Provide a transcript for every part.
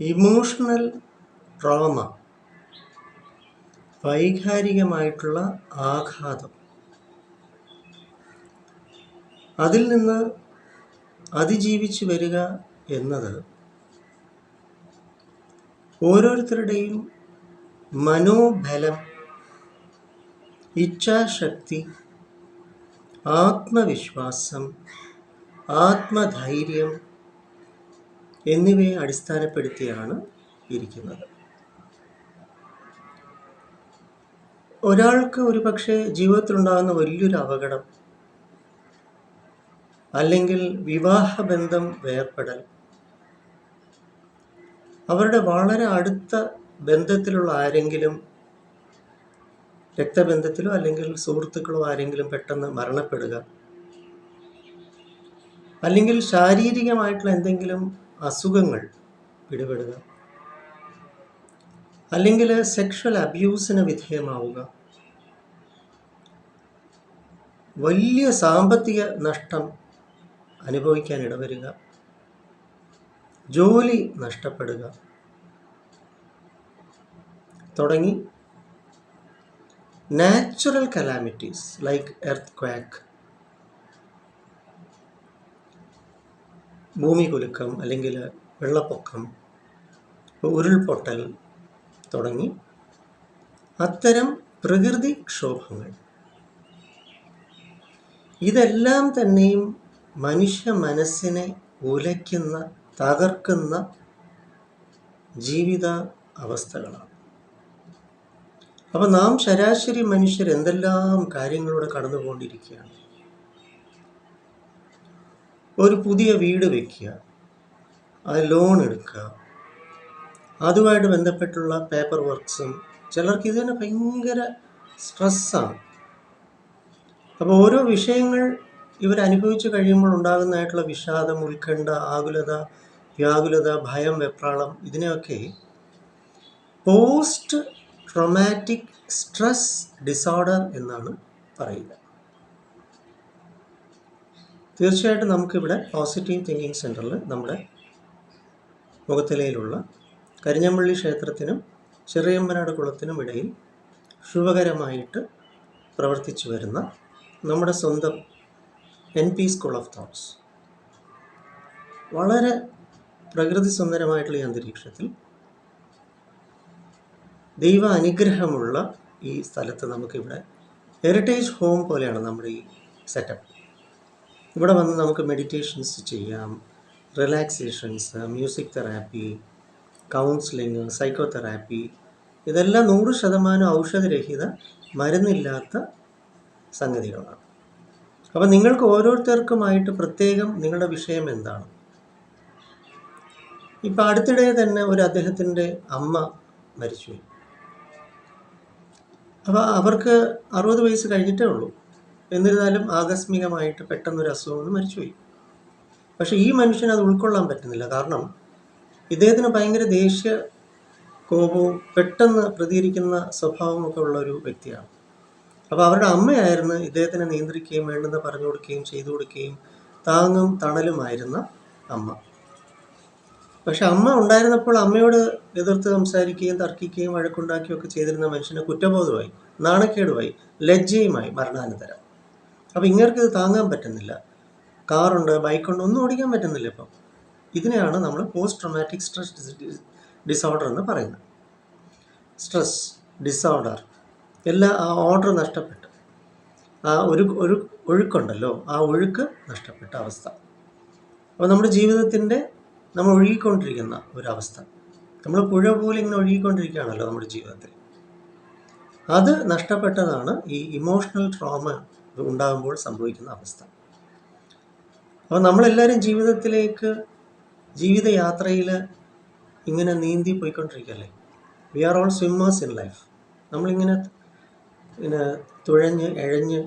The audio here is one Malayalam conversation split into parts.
ഇമോഷണൽ ട്രോമ വൈകാരികമായിട്ടുള്ള ആഘാതം. അതിൽ നിന്ന് അതിജീവിച്ച് വരിക എന്നത് ഓരോരുത്തരുടെയും മനോബലം ഇച്ഛാശക്തി ആത്മവിശ്വാസം ആത്മധൈര്യം എന്നിവയെ അടിസ്ഥാനപ്പെടുത്തിയാണ് ഇരിക്കുന്നത്. ഒരാൾക്ക് ഒരു പക്ഷേ ജീവിതത്തിലുണ്ടാകുന്ന വലിയൊരു അപകടം അല്ലെങ്കിൽ വിവാഹബന്ധം വേർപ്പെടൽ അവരുടെ വളരെ അടുത്ത ബന്ധത്തിലുള്ള ആരെങ്കിലും രക്തബന്ധത്തിലോ അല്ലെങ്കിൽ സുഹൃത്തുക്കളോ ആരെങ്കിലും പെട്ടെന്ന് മരണപ്പെടുക. അല്ലെങ്കിൽ ശാരീരികമായിട്ടുള്ള എന്തെങ്കിലും അസുഖങ്ങൾ പിടിപെടുക. അല്ലെങ്കിൽ സെക്ഷൽ അബ്യൂസിന് വിധേയമാവുക. വലിയ സാമ്പത്തിക നഷ്ടം അനുഭവിക്കാൻ ഇടവരിക. ജോലി നഷ്ടപ്പെടുക. തുടങ്ങി. Natural calamities like earthquake ഭൂമി കുലുക്കം അല്ലെങ്കിൽ വെള്ളപ്പൊക്കം ഉരുൾപൊട്ടൽ തുടങ്ങി അത്തരം പ്രകൃതി ക്ഷോഭങ്ങൾ. ഇതെല്ലാം തന്നെയും മനുഷ്യ മനസ്സിനെ ഉലയ്ക്കുന്ന തകർക്കുന്ന ജീവിത അവസ്ഥകളാണ്. അപ്പോൾ നാം ശരാശരി മനുഷ്യർ എന്തെല്ലാം കാര്യങ്ങളിലൂടെ കടന്നുപോകൊണ്ടിരിക്കുകയാണ് ഒരു പുതിയ വീട് വയ്ക്കുക അത് ലോൺ എടുക്കുക. അതുമായിട്ട് ബന്ധപ്പെട്ടുള്ള പേപ്പർ വർക്ക്സും ചിലർക്ക് ഇത് തന്നെ ഭയങ്കര സ്ട്രെസ്സാണ് അപ്പോൾ ഓരോ വിഷയങ്ങൾ ഇവർ അനുഭവിച്ചു കഴിയുമ്പോൾ ഉണ്ടാകുന്നതായിട്ടുള്ള വിഷാദം ഉത്കണ്ഠ ആകുലത വ്യാകുലത ഭയം വെപ്രാളം ഇതിനെയൊക്കെ പോസ്റ്റ് ട്രൊമാറ്റിക് സ്ട്രെസ് ഡിസോർഡർ എന്നാണ് പറയുക. തീർച്ചയായിട്ടും നമുക്കിവിടെ പോസിറ്റീവ് തിങ്കിങ് സെന്ററിൽ നമ്മുടെ മുഖത്തലയിലുള്ള കരിഞ്ഞമ്പള്ളി ക്ഷേത്രത്തിനും ചെറിയമ്പനാട് കുളത്തിനും ഇടയിൽ ശുഭകരമായിട്ട് പ്രവർത്തിച്ചു വരുന്ന നമ്മുടെ സ്വന്തം N P school of thoughts വളരെ പ്രകൃതി സുന്ദരമായിട്ടുള്ള ഈ അന്തരീക്ഷത്തിൽ ദൈവ അനുഗ്രഹമുള്ള ഈ സ്ഥലത്ത് നമുക്കിവിടെ ഹെറിറ്റേജ് ഹോം പോലെയാണ് നമ്മുടെ ഈ സെറ്റപ്പ് ഇവിടെ വന്ന് നമുക്ക് മെഡിറ്റേഷൻസ് ചെയ്യാം relaxations music therapy counselling psychotherapy ഇതെല്ലാം നൂറ് ശതമാനം ഔഷധരഹിത മരുന്നില്ലാത്ത സംഗതികളാണ്. അപ്പം നിങ്ങൾക്ക് ഓരോരുത്തർക്കുമായിട്ട് പ്രത്യേകം നിങ്ങളുടെ വിഷയം എന്താണ്? ഇപ്പം അടുത്തിടെ തന്നെ ഒരു അദ്ദേഹത്തിന്റെ അമ്മ മരിച്ചു അപ്പോൾ അവർക്ക് അറുപത് വയസ്സ് കഴിഞ്ഞിട്ടേ ഉള്ളൂ. എന്നിരുന്നാലും ആകസ്മികമായിട്ട് പെട്ടെന്നൊരു അസുഖം വന്ന് മരിച്ചുപോയി. പക്ഷെ ഈ മനുഷ്യന് അത് ഉൾക്കൊള്ളാൻ പറ്റുന്നില്ല. കാരണം ഇദ്ദേഹത്തിന് ഭയങ്കര ദേഷ്യ കോപവും പെട്ടെന്ന് പ്രതികരിക്കുന്ന സ്വഭാവവും ഒക്കെ ഉള്ള ഒരു വ്യക്തിയാണ്. അപ്പോൾ അവരുടെ അമ്മയായിരുന്നു ഇദ്ദേഹത്തിനെ നിയന്ത്രിക്കുകയും വേണ്ടെന്ന് പറഞ്ഞു കൊടുക്കുകയും ചെയ്തു കൊടുക്കുകയും താങ്ങും തണലുമായിരുന്ന അമ്മ. പക്ഷെ അമ്മ ഉണ്ടായിരുന്നപ്പോൾ അമ്മയോട് എതിർത്ത് സംസാരിക്കുകയും തർക്കിക്കുകയും വഴക്കുണ്ടാക്കുകയും ഒക്കെ ചെയ്തിരുന്ന മനുഷ്യന് കുറ്റബോധമായി നാണക്കേടുമായി ലജ്ജയുമായി മരണാനന്തരം. അപ്പോൾ ഇങ്ങർക്ക് ഇത് താങ്ങാൻ പറ്റുന്നില്ല. കാറുണ്ട് ബൈക്കുണ്ട് ഒന്നും ഓടിക്കാൻ പറ്റുന്നില്ല ഇപ്പം. ഇതിനെയാണ് നമ്മൾ പോസ്റ്റ് ട്രൊമാറ്റിക് സ്ട്രെസ് ഡിസോർഡർ എന്ന് പറയുന്നത്. സ്ട്രെസ് ഡിസോർഡർ എല്ലാ ആ ഓർഡർ നഷ്ടപ്പെട്ടു. ആ ഒരു ഒരു ഒഴുക്കുണ്ടല്ലോ ആ ഒഴുക്ക് നഷ്ടപ്പെട്ട അവസ്ഥ. അപ്പോൾ നമ്മുടെ ജീവിതത്തിന്റെ നമ്മൾ ഒഴുകിക്കൊണ്ടിരിക്കുന്ന ഒരവസ്ഥ. നമ്മൾ പുഴ പോലെ ഇങ്ങനെ ഒഴുകിക്കൊണ്ടിരിക്കുകയാണല്ലോ നമ്മുടെ ജീവിതത്തിൽ. അത് നഷ്ടപ്പെട്ടതാണ് ഈ ഇമോഷണൽ ട്രോമ ഉണ്ടാകുമ്പോൾ സംഭവിക്കുന്ന അവസ്ഥ. അപ്പോൾ നമ്മളെല്ലാവരും ജീവിതത്തിലേക്ക് ജീവിതയാത്രയിൽ ഇങ്ങനെ നീന്തി പോയിക്കൊണ്ടിരിക്കുകയല്ലേ? We are all swimmers in life നമ്മളിങ്ങനെ പിന്നെ തുഴഞ്ഞ് എഴഞ്ഞ്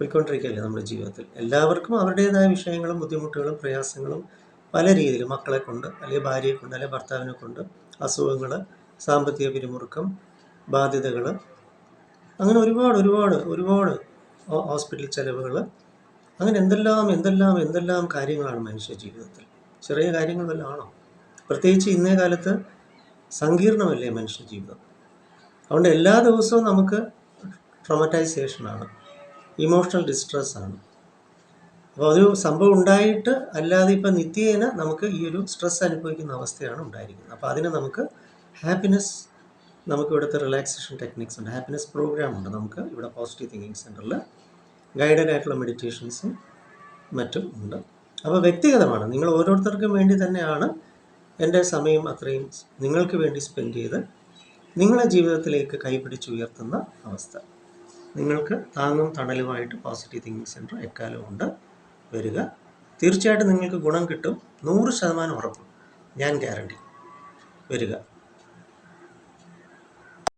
പോയിക്കൊണ്ടിരിക്കുകയല്ലേ നമ്മുടെ ജീവിതത്തിൽ? എല്ലാവർക്കും അവരുടേതായ വിഷയങ്ങളും ബുദ്ധിമുട്ടുകളും പ്രയാസങ്ങളും പല രീതിയിൽ മക്കളെ കൊണ്ട് അല്ലെങ്കിൽ ഭാര്യയെ കൊണ്ട് അല്ലെങ്കിൽ ഭർത്താവിനെ കൊണ്ട് അസുഖങ്ങൾ സാമ്പത്തിക പിരിമുറുക്കം ബാധ്യതകൾ അങ്ങനെ ഒരുപാട് ഒരുപാട് ഒരുപാട് ഹോസ്പിറ്റൽ ചെലവുകൾ അങ്ങനെ എന്തെല്ലാം എന്തെല്ലാം എന്തെല്ലാം കാര്യങ്ങളാണ് മനുഷ്യ ജീവിതത്തിൽ? ചെറിയ കാര്യങ്ങൾ വല്ലതാണോ പ്രത്യേകിച്ച് ഇന്നേ കാലത്ത് സങ്കീർണമല്ലേ മനുഷ്യ ജീവിതം? അതുകൊണ്ട് എല്ലാ ദിവസവും നമുക്ക് ട്രോമറ്റൈസേഷനാണ്. ഇമോഷണൽ ആണ് അപ്പോൾ ഒരു സംഭവം ഉണ്ടായിട്ട് അല്ലാതെ ഇപ്പം നിത്യേന നമുക്ക് ഈ ഒരു സ്ട്രെസ് അനുഭവിക്കുന്ന അവസ്ഥയാണ് ഉണ്ടായിരിക്കുന്നത്. അപ്പോൾ അതിനെ നമുക്ക് ഹാപ്പിനെസ് നമുക്ക് ഇവിടുത്തെ റിലാക്സേഷൻ ടെക്നിക്സ് ഉണ്ട് ഹാപ്പിനെസ് പ്രോഗ്രാം ഉണ്ട്. നമുക്ക് ഇവിടെ പോസിറ്റീവ് തിങ്കിങ് സെന്ററിൽ ഗൈഡഡ് ആയിട്ടുള്ള മെഡിറ്റേഷൻസും മറ്റും ഉണ്ട്. അപ്പോൾ വ്യക്തിഗതമാണ്. നിങ്ങൾ ഓരോരുത്തർക്കും വേണ്ടി തന്നെയാണ് എന്റെ സമയം അത്രയും നിങ്ങൾക്ക് വേണ്ടി സ്പെൻഡ് ചെയ്ത് നിങ്ങളെ ജീവിതത്തിലേക്ക് കൈപിടിച്ചുയർത്തുന്ന അവസ്ഥ. നിങ്ങൾക്ക് താങ്ങും തണലുമായിട്ട് പോസിറ്റീവ് തിങ്കിങ് സെന്റർ എക്കാലവും ഉണ്ട്. വരിക. തീർച്ചയായിട്ടും നിങ്ങൾക്ക് ഗുണം കിട്ടും. നൂറ് ശതമാനം ഉറപ്പ്. ഞാൻ ഗ്യാരണ്ടി വരിക.